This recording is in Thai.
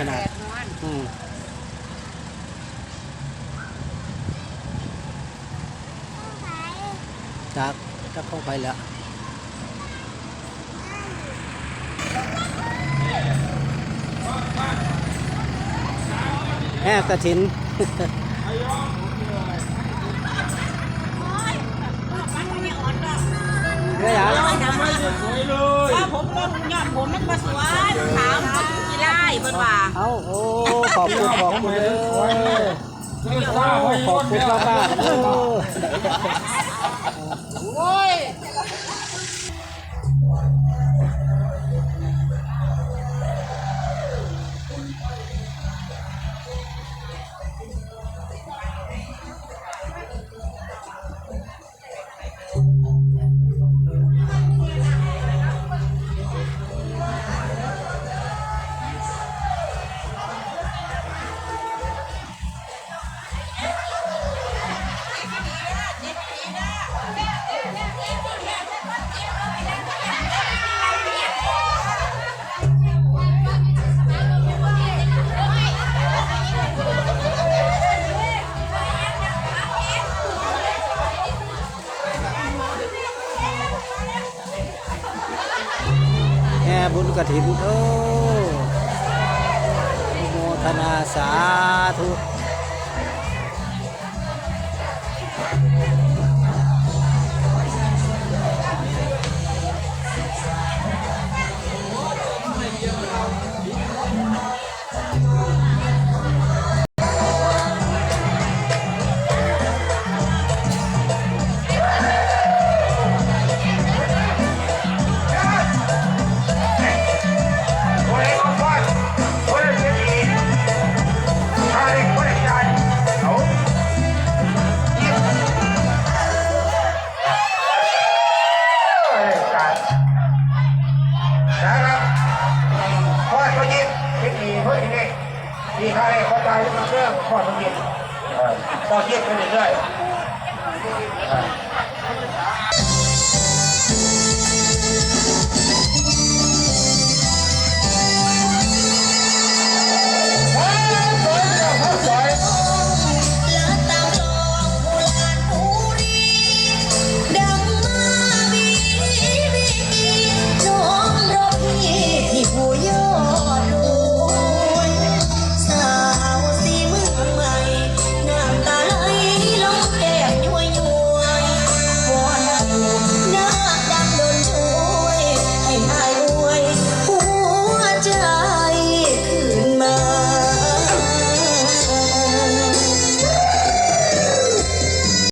ขนาด แปดม้วนอืมจากจะเข้าไปแล้วแห่กระถินเรื่องอย่างว่าผมก็ยอดผมมันมาสวยถามว่ากี่ไร่ เพิ่นว่าเอาโอ้ขอบคุณขอบคุณเลยโอ้ขอบคุณมากมากๆโอ้โอ้ย บุญกระถินโอ้โมทนาสาธุ ที่นี่มีใครเขาตายทุกเรื่องพอดเยิงเออต้องยิงไปเรื่อยๆ